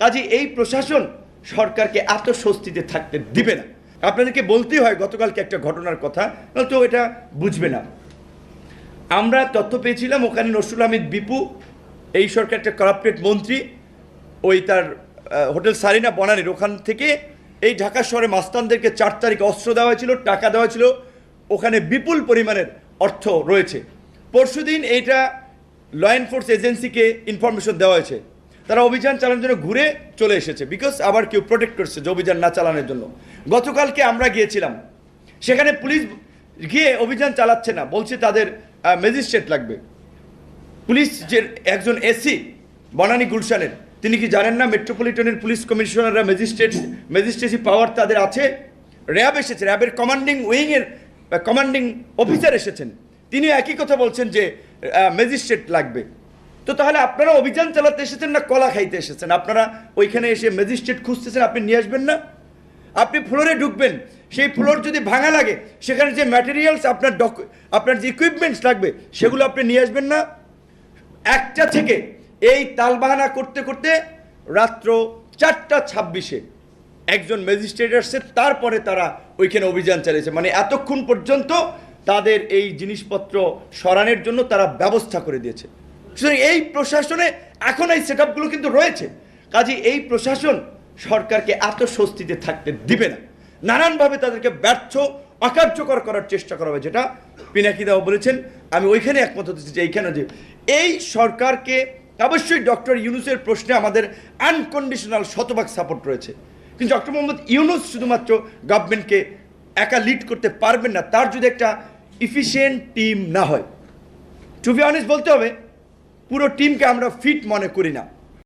কাজে এই প্রশাসন সরকারকে এত স্বস্তিতে থাকতে দিবে না। আপনাদেরকে বলতেই হয়, গতকালকে একটা ঘটনার কথা তো এটা বুঝবে না। আমরা তথ্য পেয়েছিলাম, ওখানে নসরুল আহমেদ বিপু, এই সরকার একটা করাপ্টেড মন্ত্রী, ওই তার হোটেল সারিনা বনানির, ওখান থেকে এই ঢাকা শহরে মাস্তানদেরকে চার তারিখে অস্ত্র দেওয়া হয়েছিল টাকা দেওয়া ছিল, ওখানে বিপুল পরিমাণের অর্থ রয়েছে। পরশুদিন এইটা ল এনফোর্স এজেন্সিকে ইনফরমেশন দেওয়া হয়েছে। তারা অভিযান চালানোর জন্য ঘুরে চলে এসেছে বিকজ আবার কেউ প্রোটেক্ট করছে যে অভিযান না চালানোর জন্য। গতকালকে আমরা গিয়েছিলাম, সেখানে পুলিশ গিয়ে অভিযান চালাচ্ছে না, বলছে তাদের ম্যাজিস্ট্রেট লাগবে। পুলিশ যে একজন এসি বনানী গুলশানের, তিনি কি জানেন না মেট্রোপলিটনের পুলিশ কমিশনাররা ম্যাজিস্ট্রেট ম্যাজিস্ট্রেসি পাওয়ার তাদের আছে? র্যাব এসেছে, র্যাবের কমান্ডিং উইংয়ের কমান্ডিং অফিসার এসেছেন। তিনি একই কথা বলছেন যে ম্যাজিস্ট্রেট লাগবে। তো তাহলে আপনারা অভিযান চালাতে এসেছেন না কলা খাইতে এসেছেন? আপনারা ওইখানে এসে ম্যাজিস্ট্রেট খুঁজতেছেন, আপনি নিয়ে আসবেন না? আপনি ফ্লোরে ঢুকবেন, সেই ফ্লোর যদি ভাঙা লাগে, সেখানে যে ম্যাটেরিয়ালস আপনার ডক আপনার যে ইকুইপমেন্টস লাগবে, সেগুলো আপনি নিয়ে আসবেন না? একটা থেকে এই তালবাহানা করতে করতে রাত্র চারটা ছাব্বিশে একজন ম্যাজিস্ট্রেট আসছে, তারপরে তারা ওইখানে অভিযান চালিয়েছে। মানে এতক্ষণ পর্যন্ত তাদের এই জিনিসপত্র সরানোর জন্য তারা ব্যবস্থা করে দিয়েছে। সুতরাং এই প্রশাসনে এখন এই সেট কিন্তু রয়েছে। কাজে এই প্রশাসন সরকারকে এত স্বস্তিতে থাকতে দিবে না। নানানভাবে তাদেরকে ব্যর্থ, অকার্যকর করার চেষ্টা করা হবে, যেটা পিনাকি দাও বলেছেন। আমি ওইখানে একমত হতে চাই এইখানে যে, এই সরকারকে অবশ্যই ডক্টর ইউনুসের প্রশ্নে আমাদের আনকন্ডিশনাল শতভাগ সাপোর্ট রয়েছে। কিন্তু ডক্টর মোহাম্মদ ইউনুস শুধুমাত্র গভর্নমেন্টকে একা লিড করতে পারবেন না, তার যদি একটা ইফিসিয়েন্ট টিম না হয়। টু বি অনেস্ট বলতে হবে পুরো টিমকে আমরা ফিট মনে করি না।